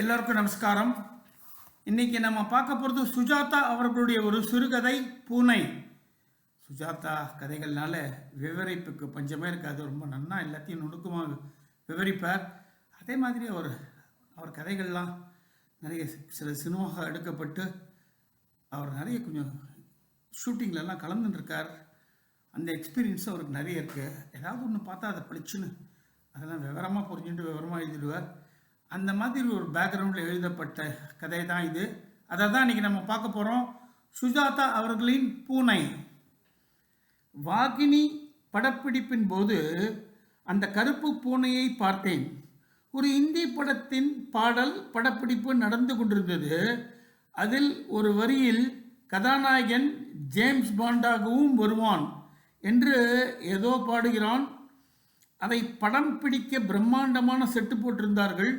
எல்லோருக்கும் நமஸ்காரம். இன்றைக்கி நம்ம பார்க்க போகிறது சுஜாதா அவர்களுடைய ஒரு சிறுகதை பூனை. சுஜாதா கதைகள்னால விவரிப்புக்கு பஞ்சமே இருக்காது. ரொம்ப நன்னா எல்லாத்தையும் நுணுக்கமாக விவரிப்பார். அதே மாதிரி அவர் அவர் கதைகள்லாம் நிறைய சில சினிமாக எடுக்கப்பட்டு அவர் நிறைய கொஞ்சம் ஷூட்டிங்லலாம் கலந்துருக்கார் அந்த எக்ஸ்பீரியன்ஸ் அவருக்கு நிறைய இருக்குது ஏதாவது ஒன்று பார்த்தா அதை படிச்சுன்னு அதெல்லாம் விவரமாக புரிஞ்சுட்டு விவரமாக எழுதிடுவார். அந்த மாதிரி ஒரு பேக்ரவுண்டில் எழுதப்பட்ட கதை தான் இது. அதை தான் இன்றைக்கி நம்ம பார்க்க போகிறோம் சுஜாதா அவர்களின் பூனை. வாகினி படப்பிடிப்பின் போது அந்த கருப்பு பூனையை பார்த்தேன். ஒரு இந்தி படத்தின் பாடல் படப்பிடிப்பு நடந்து கொண்டிருந்தது. அதில் ஒரு வரியில் கதாநாயகன் ஜேம்ஸ் பாண்டாகவும் வருவான் என்று ஏதோ பாடுகிறான். அதை படம் பிடிக்க பிரம்மாண்டமான செட்டு போட்டிருந்தார்கள்.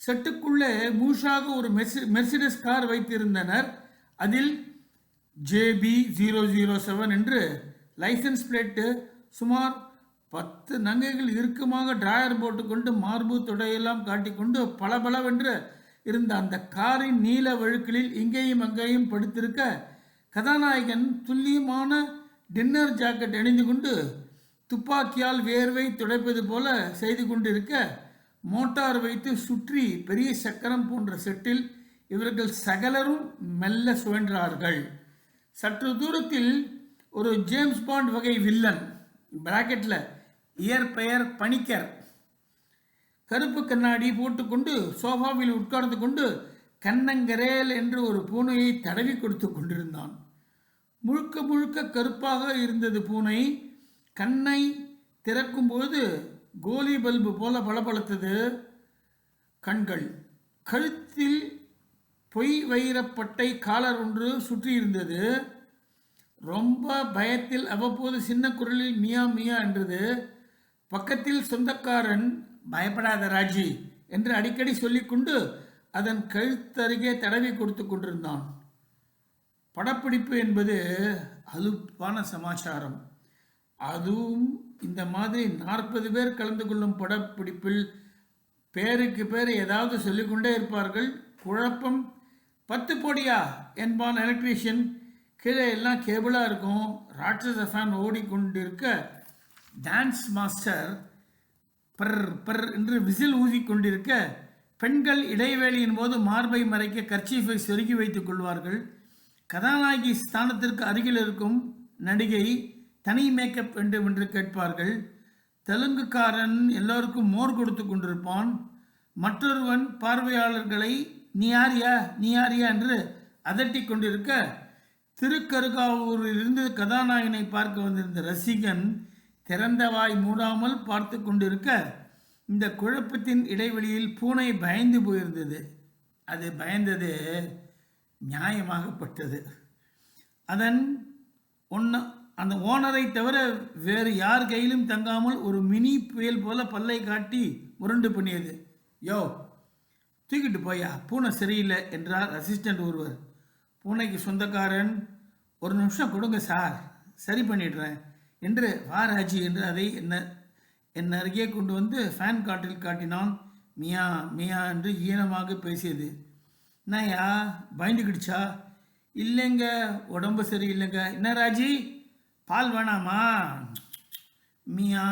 செட்டுக்குள்ளே மூஷாக ஒரு மெர்சி மெர்சிடஸ் கார் வைத்திருந்தனர். அதில் ஜேபி ஜீரோ ஜீரோ செவன் என்று லைசன்ஸ் பிளேட்டு சுமார் பத்து நங்கைகள் இறுக்கமாக டிராயர் போட்டுக்கொண்டு மார்பு தொடையெல்லாம் காட்டிக்கொண்டு பளபளவென்று இருந்த அந்த காரின் நீல வழுக்களில் இங்கேயும் அங்கேயும் படுத்திருக்க கதாநாயகன் துல்லியமான டின்னர் ஜாக்கெட் அணிந்து கொண்டு துப்பாக்கியால் வேர்வை துடைப்பது போல செய்து கொண்டிருக்க மோட்டார் வைத்து சுற்றி பெரிய சக்கரம் போன்ற செட்டில் இவர்கள் சகலரும் மெல்ல சுழன்றார்கள். சற்று தூரத்தில் ஒரு ஜேம்ஸ் பாண்ட் வகை வில்லன் பிராக்கெட்டில் இயற்பெயர் பணிக்கர் கருப்பு கண்ணாடி போட்டுக்கொண்டு சோஃபாவில் உட்கார்ந்து கொண்டு கண்ணங்கரேல் என்று ஒரு பூனையை தடவி கொடுத்து கொண்டிருந்தான். முழுக்க முழுக்க கருப்பாக இருந்தது பூனை. கண்ணை திறக்கும்போது கோலி பல்பு போல பளபளத்தது கண்கள். கழுத்தில் பொய் வைரப்பட்டை காலர் ஒன்று சுற்றி இருந்தது. ரொம்ப பயத்தில் அவ்வப்போது சின்ன குரலில் மியா மியா என்றது. பக்கத்தில் சொந்தக்காரன் பயப்படாத ராஜி என்று அடிக்கடி சொல்லிக்கொண்டு அதன் கழுத்தருகே தடவி கொடுத்து கொண்டிருந்தான். படப்பிடிப்பு என்பது அலுப்பான சமாச்சாரம். அதுவும் இந்த மாதிரி நாற்பது பேர் கலந்து கொள்ளும் படப்பிடிப்பில் பேருக்கு பேர் ஏதாவது சொல்லிக்கொண்டே இருப்பார்கள். குழப்பம் பத்து போடியா? என்பான் எலக்ட்ரீஷியன் கீழே எல்லாம் கேபிளாக இருக்கும். ராட்சச ஃபேன் ஓடிக்கொண்டிருக்க டான்ஸ் மாஸ்டர் பர் பர் என்று விசில் ஊதிக்கொண்டிருக்க பெண்கள் இடைவேளையின் போது மார்பை மறைக்க கர்ச்சீஃபை சொருகி வைத்துக் கொள்வார்கள். கதாநாயகி ஸ்தானத்திற்கு அருகில் இருக்கும் நடிகை தனி மேக்கப் வேண்டும் என்று கேட்பார்கள். தெலுங்குக்காரன் எல்லோருக்கும் மோர் கொடுத்து கொண்டிருப்பான். மற்றொருவன் பார்வையாளர்களை நீ யாரியா நீ யாரியா என்று அதட்டி கொண்டிருக்க திருக்கருகாவூரிலிருந்து கதாநாயகனை பார்க்க வந்திருந்த ரசிகன் திறந்த வாய் மூடாமல் பார்த்து கொண்டிருக்க இந்த குழப்பத்தின் இடைவெளியில் பூனை பயந்து போயிருந்தது. அது பயந்தது நியாயமாகப்பட்டது. அதன் ஒன்று அந்த ஓனரை தவிர வேறு யார் கையிலும் தங்காமல் ஒரு மினி புயல் போல பல்லை காட்டி முரண்டு பண்ணியது. யோ தூக்கிட்டு போயா பூனை சரியில்லை என்றார் அசிஸ்டண்ட் ஒருவர். பூனைக்கு சொந்தக்காரன் ஒரு நிமிஷம் கொடுங்க சார் சரி பண்ணிடுறேன் என்று வாராஜி என்று அதை என்ன என் அருகே கொண்டு வந்து ஃபேன் காற்றில் காட்டினான். மியா மியா என்று ஈனமாக பேசியது. என்னையா பயந்துக்கிடுச்சா? இல்லைங்க உடம்பு சரியில்லைங்க. என்ன ராஜி? பால் வேணாமா? மியா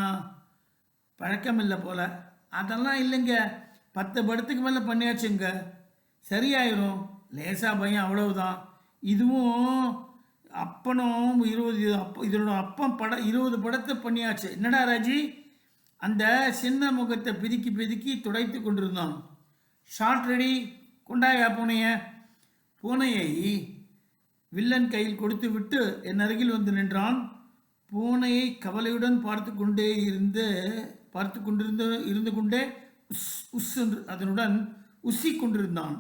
பழக்கம் இல்லை போல. அதெல்லாம் இல்லைங்க. பத்து படத்துக்கு மேலே பண்ணியாச்சுங்க. சரியாயிரும். லேசாக பையன் அவ்வளவுதான். இதுவும் அப்பனும் இருபது அப்போ இதனோட அப்பன் படம் இருபது படத்தை பண்ணியாச்சு. என்னடா ராஜி? அந்த சின்ன முகத்தை பிதுக்கி பிதுக்கி துடைத்து கொண்டிருந்தான். Shot ready. கொண்டாயா பூனைய? பூனையை வில்லன் கையில் கொடுத்து விட்டு என் அருகில் வந்து நின்றான். பூனையை கவலையுடன் பார்த்து கொண்டே இருந்து பார்த்து கொண்டிருந்த இருந்து கொண்டே உஸ் உஸ் என்று அதனுடன் உசி கொண்டிருந்தான்.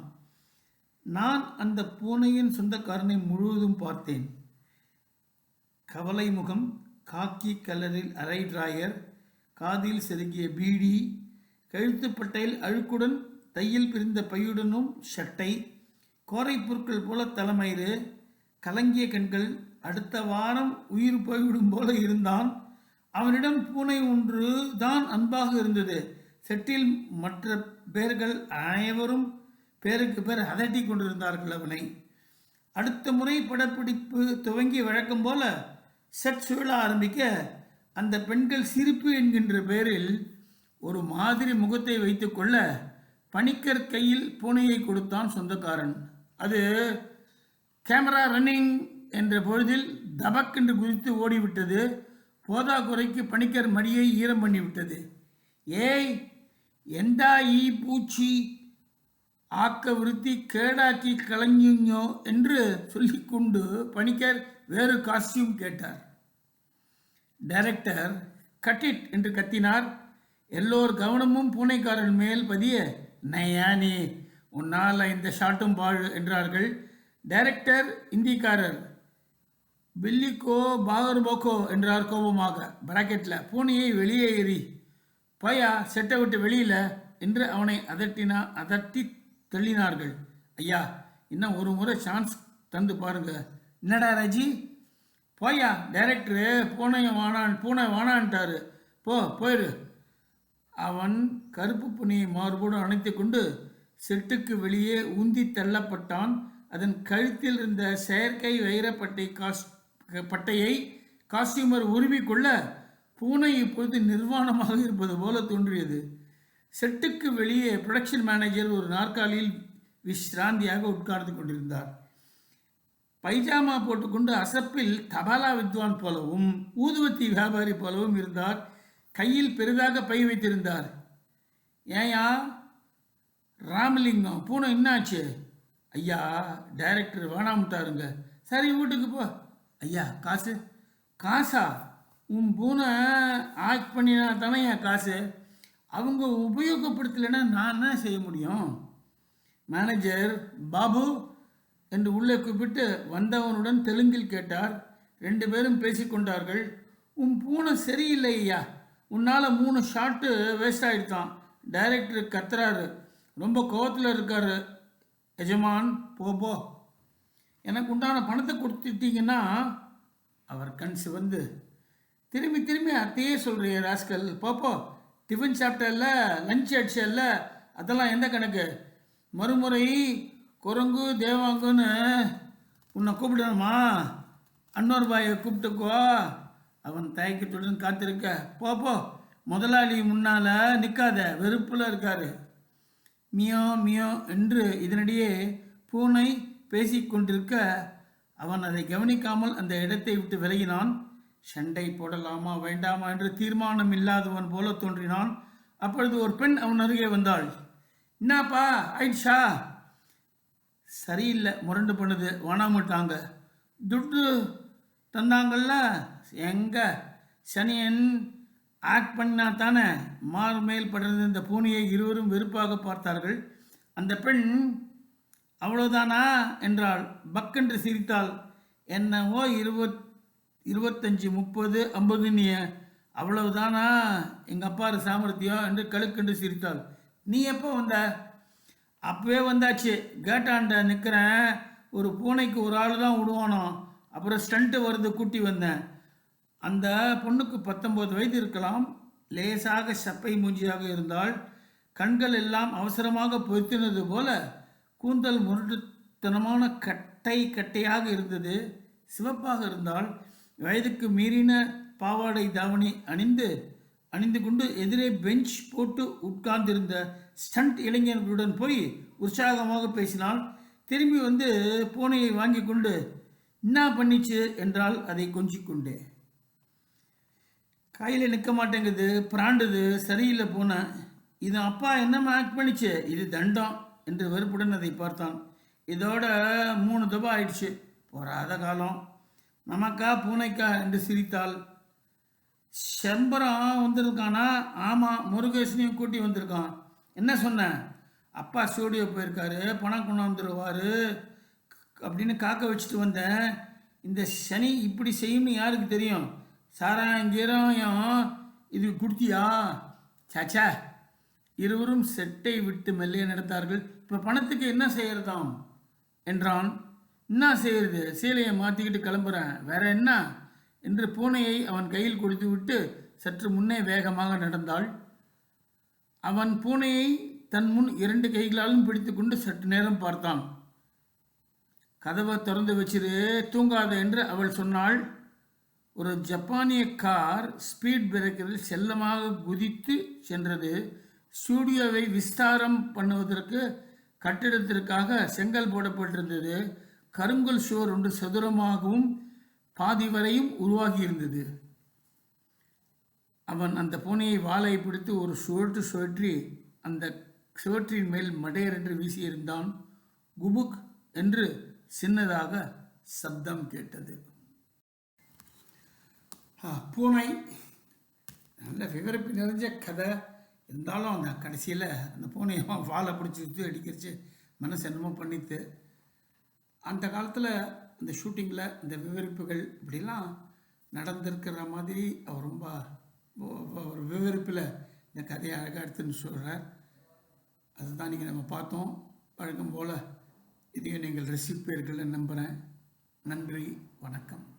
நான் அந்த பூனையின் சொந்தக்காரனை முழுவதும் பார்த்தேன். கவலை முகம் காக்கி கலரில் அரை டிராயர் காதில் செருகிய பீடி கழுத்துப்பட்டையில் அழுக்குடன் தையில் பிரிந்த பையுடனும் ஷட்டை கோரை பொருட்கள் போல தலைமயிறு கலங்கிய கண்கள் அடுத்த வாரம் உயிர் போய்விடும் போல இருந்தான். அவனிடம் பூனை ஒன்று தான் அன்பாக இருந்தது. செட்டில் மற்ற பேர்கள் அனைவரும் பேருக்கு பேர் அதட்டி கொண்டிருந்தார்கள் அவனை. அடுத்த முறை படப்பிடிப்பு துவங்கி வழக்கம் போல செட் சுழல ஆரம்பிக்க அந்த பெண்கள் சிரிப்பு என்கின்ற பெயரில் ஒரு மாதிரி முகத்தை வைத்துக்கொள்ள பணிக்கர் கையில் பூனையை கொடுத்தான் சொந்தக்காரன். அது கேமரா ரன்னிங் என்ற பொழுதில் தபக் என்று குதித்து ஓடிவிட்டது. போதாக்குறைக்கு பணிக்கர் மடியை ஈரம் பண்ணிவிட்டது. ஏய் எந்தா ஈ பூச்சி? ஆக்க விருத்தி கேடாக்கி கலஞ்சுங்கோ என்று சொல்லிக்கொண்டு பணிக்கர் வேறு காஸ்டியூம் கேட்டார். டைரக்டர் கட்டிட் என்று கத்தினார். எல்லோர் கவனமும் பூனைக்காரன் மேல் பதிய நையானே உன்னால் இந்த ஷாட்டும் பாழு என்றார்கள். டைரக்டர் இந்திக்காரர் பில்லிக்கோ பாகர் போக்கோ என்றார் கோபமாக. பிராக்கெட்டில் பூனையை வெளியே எறி பயா செட்டை விட்டு வெளியில என்று அவனை அதட்டினா அதட்டி தள்ளினார்கள். ஐயா இன்னும் ஒரு முறை சான்ஸ் தந்து பாருங்க. என்னடா ரஜி? போயா டைரக்டரு பூனையை வானான் பூனை வானான்ட்டாரு. போ போயிரு. அவன் கருப்பு புனியை மார்போடு அணைத்து கொண்டு செட்டுக்கு வெளியே உந்தி தள்ளப்பட்டான். அதன் கழுத்தில் இருந்த செயற்கை வைரப்பட்டை காஸ் பட்டையை காஸ்டியூமர் உருவிக்கொள்ள பூனை இப்பொழுது நிர்வாணமாக இருப்பது போல தோன்றியது. செட்டுக்கு வெளியே ப்ரொடக்ஷன் மேனேஜர் ஒரு நாற்காலியில் விஸ்ராந்தியாக உட்கார்ந்து கொண்டிருந்தார். பைஜாமா போட்டுக்கொண்டு அசப்பில் தபாலா வித்வான் போலவும் ஊதுவத்தி வியாபாரி போலவும் இருந்தார். கையில் பெரிதாக பை வைத்திருந்தார். ஏயா ராமலிங்கம் பூனை என்னாச்சு? ஐயா டைரக்டர் வேணாம்ட்டாருங்க. சரி வீட்டுக்கு போ. ஐயா காசு? காசா? உன் பூனை ஆக்ட் பண்ணினா தானே என் காசு? அவங்க உபயோகப்படுத்தலைன்னா நான் என்ன செய்ய முடியும்? மேனேஜர் பாபு என்று உள்ளே கூப்பிட்டு வந்தவனுடன் தெலுங்கில் கேட்டார். ரெண்டு பேரும் பேசிக்கொண்டார்கள் உன் பூனை சரியில்லை ஐயா. உன்னால் மூணு ஷாட்டு வேஸ்ட் ஆகிடுதான் டைரக்டர் கத்துறாரு. ரொம்ப கோவத்தில் இருக்காரு. எஜமான் போ போ. எனக்கு உண்டான பணத்தை கொடுத்துட்டீங்கன்னா அவர் கண் சிவந்து திரும்பி திரும்பி அத்தையே சொல்கிறிய ராஸ்கல். போப்போ டிஃபன் சாப்பிட்டல்ல லஞ்ச் அடிச்சல்ல அதெல்லாம் எந்த கணக்கு? மறுமுறை குரங்கு தேவாங்குன்னு உன்னை கூப்பிடணுமா? அன்னோர் பாயை கூப்பிட்டுக்கோ. அவன் தயக்கத்துடன் காத்திருக்க. போப்போ முதலாளி முன்னால் நிற்காத வெறுப்பில் இருக்காரு. மியோ மியோ என்று இதனிடையே பூனை பேசிக்கொண்டிருக்க அவன் அதை கவனிக்காமல் அந்த இடத்தை விட்டு விலகினான். சண்டை போடலாமா வேண்டாமா? என்று தீர்மானம் இல்லாதவன் போல தோன்றினான். அப்பொழுது ஒரு பெண் அவன் அருகே வந்தாள். என்னப்பா ஐட்ஷா சரியில்லை முரண்டு பண்ணுது வானாமட்டாங்க துட்டு தந்தாங்கல்ல? எங்க? சனியன் ஆக்ட் பண்ணா தானே மார்மேல் படர்ந்த இந்த பூனையை இருவரும் வெறுப்பாக பார்த்தார்கள். அந்த பெண் அவ்வளோதானா என்றாள். பக்கென்று சிரித்தாள். என்னவோ இருபத் இருபத்தஞ்சி முப்பது ஐம்பது நீ அவ்வளவுதானா? எங்கள் அப்பாரு சாமர்த்தியம் என்று கழுக்கென்று சிரித்தாள். நீ எப்போ வந்த? அப்பவே வந்தாச்சு. கேட்டாண்ட நிற்கிறேன் ஒரு பூனைக்கு ஒரு ஆள் தான் விடுவானோ அப்புறம் ஸ்டண்ட்டு வருது கூட்டி வந்தேன். அந்த பொண்ணுக்கு பத்தொம்போது வயது இருக்கலாம். லேசாக சப்பை மூஞ்சியாக இருந்தால் கண்கள் எல்லாம் அவசரமாக பொருத்தினது போல கூந்தல் முரட்டுத்தனமான கட்டை கட்டையாக இருந்தது. சிவப்பாக இருந்தால் வயதுக்கு மீறின பாவாடை தாவணி அணிந்து அணிந்து கொண்டு எதிரே பெஞ்ச் போட்டு உட்கார்ந்திருந்த ஸ்டண்ட் இளைஞர்களுடன் போய் உற்சாகமாக பேசினால் திரும்பி வந்து பூனையை வாங்கி கொண்டு என்ன பண்ணிச்சு? என்றால் அதை கொஞ்சிக்கொண்டேன் கையில் நிற்க மாட்டேங்குது பிராண்டுது சரியில்லை பூனை. இது அப்பா என்னம்மா ஆக்ட் பண்ணிச்சு? இது தண்டம் என்று வெறுப்புடன் அதை பார்த்தான். இதோட மூணு தபா ஆயிடுச்சு. போராத காலம். நமக்கா பூனைக்கா என்று சிரித்தாள். செம்பரம் வந்திருக்கானா? ஆமாம் முருகேசனையும் கூட்டி வந்திருக்கான். என்ன சொன்னேன் அப்பா ஸ்டூடியோ போயிருக்காரு பணம் கொண்டாந்துருவார் அப்படின்னு காக்க வச்சுட்டு வந்தேன். இந்த சனி இப்படி செய்யும்னு யாருக்கு தெரியும்? சாராங்கீரம் இது கொடுத்தியா? சாச்சா இருவரும் செட்டை விட்டு மெல்லைய நடத்தார்கள். இப்போ பணத்துக்கு என்ன செய்யறதாம்? என்றான். என்ன செய்யறது? சீலையை மாற்றிக்கிட்டு கிளம்புறேன். வேற என்ன? என்று பூனையை அவன் கையில் கொடுத்து விட்டு சற்று முன்னே வேகமாக நடந்தாள். அவன் பூனையை தன் முன் இரண்டு கைகளாலும் பிடித்துக்கொண்டு சற்று நேரம் பார்த்தான். கதவை திறந்து வச்சிரு தூங்காத என்று அவள் சொன்னாள். ஒரு ஜப்பானிய கார் ஸ்பீட் பிரேக்கரில் செல்லமாக குதித்து சென்றது. ஸ்டூடியோவை விஸ்தாரம் பண்ணுவதற்கு கட்டிடத்திற்காக செங்கல் போடப்பட்டிருந்தது. கருங்கல் சுவர் ஒன்று சதுரமாகவும் பாதி வரையும் உருவாகியிருந்தது. அவன் அந்த பூனையை வாழை பிடித்து ஒரு சுழற்று சுழற்றி அந்த சுவற்றின் மேல் மடையர் என்று வீசியிருந்தான். குபுக் என்று சின்னதாக சப்தம் கேட்டது. பூனை. நல்ல விவரிப்பு நிறைஞ்ச கதை. இருந்தாலும் அந்த கடைசியில் அந்த பூனையை வாழை பிடிச்சி சுற்றி அடிக்கிறச்சு மனசு என்னமோ பண்ணித்து அந்த காலத்தில் இந்த ஷூட்டிங்கில் இந்த விவரிப்புகள் இப்படிலாம் நடந்திருக்கிற மாதிரி அவர் ரொம்ப ஒரு விவரிப்பில் இந்த கதையை அழகாக எடுத்துன்னு சொல்கிறார் அதுதான் நீங்கள் நம்ம பார்த்தோம். வழக்கம் போல் இதையும் நீங்கள் ரசிப்பீர்கள்னு நம்புகிறேன் நன்றி. வணக்கம்.